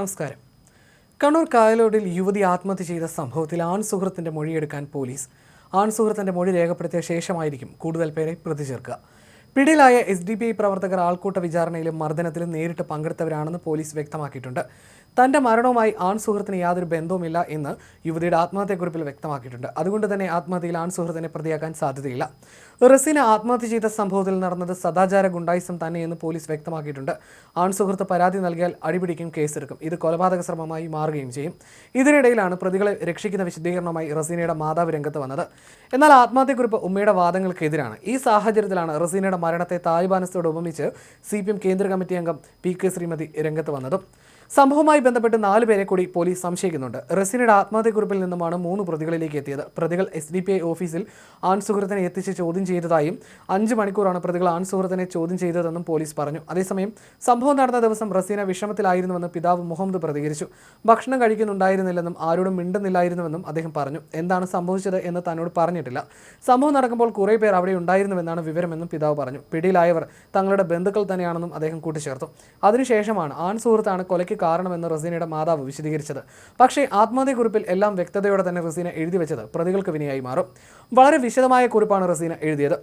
നമസ്കാരം. കണ്ണൂർ കായലോടിൽ യുവതി ആത്മഹത്യ ചെയ്ത സംഭവത്തിൽ ആൺ സുഹൃത്തിന്റെ മൊഴിയെടുക്കാൻ പോലീസ്. ആൺ സുഹൃത്തിന്റെ മൊഴി രേഖപ്പെടുത്തിയ ശേഷമായിരിക്കും കൂടുതൽ പേരെ പ്രതി ചേർക്കുക. പിടിയിലായ എസ് ഡി പി ഐ പ്രവർത്തകർ ആൾക്കൂട്ട വിചാരണയിലും മർദ്ദനത്തിലും നേരിട്ട് പങ്കെടുത്തവരാണെന്ന് പോലീസ് വ്യക്തമാക്കിയിട്ടുണ്ട്. തന്റെ മരണവുമായി ആൺ സുഹൃത്തിന് യാതൊരു ബന്ധവുമില്ല എന്ന് യുവതിയുടെ ആത്മഹത്യക്കുറിപ്പിൽ വ്യക്തമാക്കിയിട്ടുണ്ട്. അതുകൊണ്ട് തന്നെ ആത്മഹത്യയിൽ ആൺ സുഹൃത്തിനെ പ്രതിയാക്കാൻ സാധ്യതയില്ല. റസീന ആത്മഹത്യ ചെയ്ത സംഭവത്തിൽ നടന്നത് സദാചാര ഗുണ്ടായിസം തന്നെയെന്ന് പോലീസ് വ്യക്തമാക്കിയിട്ടുണ്ട്. ആൺ സുഹൃത്ത് പരാതി നൽകിയാൽ അടിപിടിക്കും കേസെടുക്കും. ഇത് കൊലപാതക ശ്രമമായി മാറുകയും ചെയ്യും. ഇതിനിടയിലാണ് പ്രതികളെ രക്ഷിക്കുന്ന വിശദീകരണവുമായി റസീനയുടെ മാതാവ് രംഗത്ത് വന്നത്. എന്നാൽ ആത്മഹത്യക്കുറിപ്പ് ഉമ്മയുടെ വാദങ്ങൾക്കെതിരാണ്. ഈ സാഹചര്യത്തിലാണ് റസീനയുടെ മരണത്തെ താലിബാനത്തോട് ഉപമിച്ച് സി പി എം കേന്ദ്ര കമ്മിറ്റി അംഗം പി കെ ശ്രീമതി രംഗത്ത് വന്നതും സംഭവവുമായി ബന്ധപ്പെട്ട് നാല് പേരെ കൂടി പോലീസ് സംശയിക്കുന്നുണ്ട്. റസീനയുടെ ആത്മഹത്യക്കുറിപ്പിൽ നിന്നുമാണ് മൂന്ന് പ്രതികളിലേക്ക് എത്തിയത്. പ്രതികൾ എസ് ഡി പി ഐ ഓഫീസിൽ ആൺസുഹൃത്തിനെ എത്തിച്ച് ചോദ്യം ചെയ്തതായും അഞ്ച് മണിക്കൂറാണ് പ്രതികൾ ആൺസുഹൃത്തിനെ ചോദ്യം ചെയ്തതെന്നും പോലീസ് പറഞ്ഞു. അതേസമയം സംഭവം നടന്ന ദിവസം റസീന വിഷമത്തിലായിരുന്നുവെന്ന് പിതാവ് മുഹമ്മദ് പ്രതികരിച്ചു. ഭക്ഷണം കഴിക്കുന്നുണ്ടായിരുന്നില്ലെന്നും ആരോടും മിണ്ടുന്നില്ലായിരുന്നുവെന്നും അദ്ദേഹം പറഞ്ഞു. എന്താണ് സംഭവിച്ചത് എന്ന് തന്നോട് പറഞ്ഞിട്ടില്ല. സംഭവം നടക്കുമ്പോൾ കുറേ പേർ അവിടെ ഉണ്ടായിരുന്നുവെന്നാണ് വിവരമെന്നും പിതാവ് പറഞ്ഞു. പിടിയിലായവർ തങ്ങളുടെ ബന്ധുക്കൾ തന്നെയാണെന്നും അദ്ദേഹം കൂട്ടിച്ചേർത്തു. അതിനുശേഷമാണ് ആൺസുഹൃത്താണ് കൊലയ്ക്ക് കാരണമെന്ന് റസീനയുടെ മാതാവ് വിശദീകരിച്ചത്. പക്ഷേ ആത്മഹത്യക്കുറിപ്പിൽ എല്ലാം വ്യക്തതയോടെ തന്നെ റസീന എഴുതി വെച്ചത് പ്രതികൾക്ക് വിനയായി മാറും. വളരെ വിശദമായ കുറിപ്പാണ് റസീന എഴുതിയത്.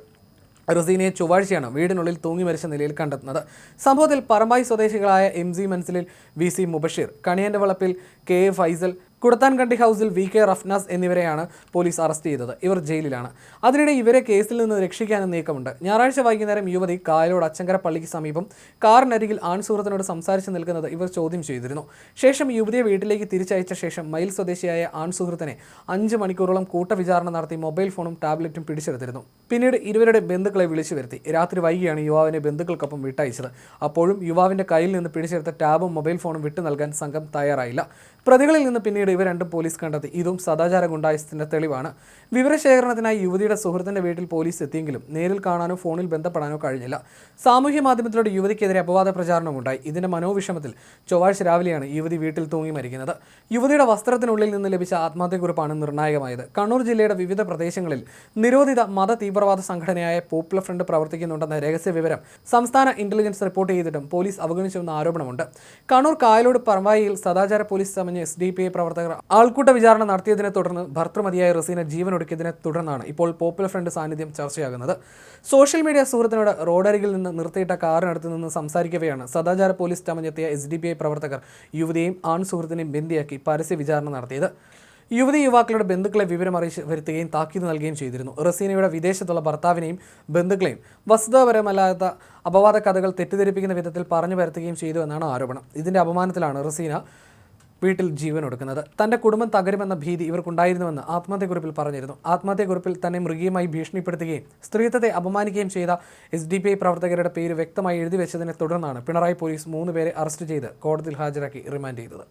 റസീനയെ ചൊവ്വാഴ്ചയാണ് വീടിനുള്ളിൽ തൂങ്ങി മരിച്ച നിലയിൽ കണ്ടെത്തുന്നത്. സംഭവത്തിൽ പറമ്പായി സ്വദേശികളായ എം മൻസിലിൽ വി സി മുബഷീർ കണിയന്റെ വളപ്പിൽ കെ എ ഫൈസൽ കുടത്താൻകണ്ടി ഹൗസിൽ വി കെ റഫ്നാസ് എന്നിവരെയാണ് പോലീസ് അറസ്റ്റ് ചെയ്തത്. ഇവർ ജയിലിലാണ്. അതിനിടെ ഇവരെ കേസിൽ നിന്ന് രക്ഷിക്കാനും നീക്കമുണ്ട്. ഞായറാഴ്ച വൈകുന്നേരം യുവതി കായലോട് അച്ചങ്കര പള്ളിക്ക് സമീപം കാറിനരികിൽ ആൺ സുഹൃത്തിനോട് സംസാരിച്ച് നിൽക്കുന്നത് ഇവർ ചോദ്യം ചെയ്തിരുന്നു. ശേഷം യുവതിയെ വീട്ടിലേക്ക് തിരിച്ചയച്ച ശേഷം മയിൽ സ്വദേശിയായ ആൺ സുഹൃത്തിനെ അഞ്ച് മണിക്കൂറോളം കൂട്ടവിചാരണ നടത്തി മൊബൈൽ ഫോണും ടാബ്ലറ്റും പിടിച്ചെടുത്തിരുന്നു. പിന്നീട് ഇരുവരുടെ ബന്ധുക്കളെ വിളിച്ചു വരുത്തി. രാത്രി വൈകിയാണ് യുവാവിനെ ബന്ധുക്കൾക്കൊപ്പം വിട്ടയച്ചത്. അപ്പോഴും യുവാവിന്റെ കയ്യിൽ നിന്ന് പിടിച്ചെടുത്ത ടാബും മൊബൈൽ ഫോണും വിട്ടു നൽകാൻ സംഘം തയ്യാറായില്ല. പ്രതികളിൽ നിന്ന് പിന്നീട് ഇവ രണ്ടും പോലീസ് കണ്ടെത്തി. ഇതും സദാചാര ഗുണ്ടായസത്തിന്റെ തെളിവാണ്. വിവരശേഖരണത്തിനായി യുവതിയുടെ സുഹൃത്തിന്റെ വീട്ടിൽ പോലീസ് എത്തിയെങ്കിലും നേരിൽ കാണാനോ ഫോണിൽ ബന്ധപ്പെടാനോ കഴിഞ്ഞില്ല. സാമൂഹ്യ മാധ്യമത്തിലൂടെ യുവതിക്കെതിരെ അപവാദ പ്രചാരണമുണ്ടായി. ഇതിന്റെ മനോവിഷമത്തിൽ ചൊവ്വാഴ്ച രാവിലെയാണ് യുവതി വീട്ടിൽ തൂങ്ങി മരിക്കുന്നത്. യുവതിയുടെ വസ്ത്രത്തിനുള്ളിൽ നിന്ന് ലഭിച്ച ആത്മഹത്യക്കുറിപ്പാണ് നിർണായകമായത്. കണ്ണൂർ ജില്ലയുടെ വിവിധ പ്രദേശങ്ങളിൽ നിരോധിത മത തീവ്രവാദ സംഘടനയായ പോപ്പുലർ ഫ്രണ്ട് പ്രവർത്തിക്കുന്നുണ്ടെന്ന രഹസ്യ വിവരം സംസ്ഥാന ഇന്റലിജൻസ് റിപ്പോർട്ട് ചെയ്തിട്ടും പോലീസ് അവഗണിച്ചുവെന്ന ആരോപണമുണ്ട്. കണ്ണൂർ കായലോട് പറമ്പായിയിൽ സദാചാര പോലീസ് സമഞ്ഞ് എസ് ഡി പി ഐ പ്രവർത്തകർ ആൾക്കൂട്ട വിചാരണ നടത്തിയതിനെ തുടർന്ന് ഭർത്തൃമതിയായ റസീന ജീവനൊടുക്കിയതിനെ തുടർന്നാണ് ഇപ്പോൾ പോപ്പുലർ ഫ്രണ്ട് സാന്നിധ്യം ചർച്ചയാകുന്നത്. സോഷ്യൽ മീഡിയ സുഹൃത്തിനോട് റോഡരികിൽ നിന്ന് നിർത്തിയിട്ട കാറിനടുത്ത് നിന്ന് സംസാരിക്കവെയാണ് സദാചാര പോലീസ് ചമഞ്ഞെത്തിയ എസ് ഡി പി ഐ പ്രവർത്തകർ യുവതിയെയും ആൺ സുഹൃത്തിനെയും ബന്ദിയാക്കി പരസ്യ വിചാരണ നടത്തിയത്. യുവതി യുവാക്കളുടെ ബന്ധുക്കളെ വിവരം അറിയിച്ച് വരുത്തുകയും താക്കീത് നൽകുകയും ചെയ്തിരുന്നു. റസീനയുടെ വിദേശത്തുള്ള ഭർത്താവിനെയും ബന്ധുക്കളെയും വസ്തുതാപരമല്ലാത്ത അപവാദ കഥകൾ തെറ്റിദ്ധരിപ്പിക്കുന്ന വിധത്തിൽ പറഞ്ഞു വരുത്തുകയും ചെയ്തു എന്നാണ് ആരോപണം. ഇതിന്റെ അപമാനത്തിലാണ് റസീന വീട്ടിൽ ജീവൻ ഒടുക്കുന്നത്. തന്റെ കുടുംബം തകരുമെന്ന ഭീതി ഇവർക്കുണ്ടായിരുന്നുവെന്ന് ആത്മഹത്യക്കുറിപ്പിൽ പറഞ്ഞിരുന്നു. ആത്മഹത്യക്കുറിപ്പിൽ തന്നെ മൃഗീയമായി ഭീഷണിപ്പെടുത്തുകയും സ്ത്രീത്വത്തെ അപമാനിക്കുകയും ചെയ്ത എസ് ഡി പി ഐ പ്രവർത്തകരുടെ പേര് വ്യക്തമായി എഴുതി വെച്ചതിനെ തുടർന്നാണ് പിണറായി പോലീസ് മൂന്ന് പേരെ അറസ്റ്റ് ചെയ്ത് കോടതിയിൽ ഹാജരാക്കി റിമാൻഡ് ചെയ്തത്.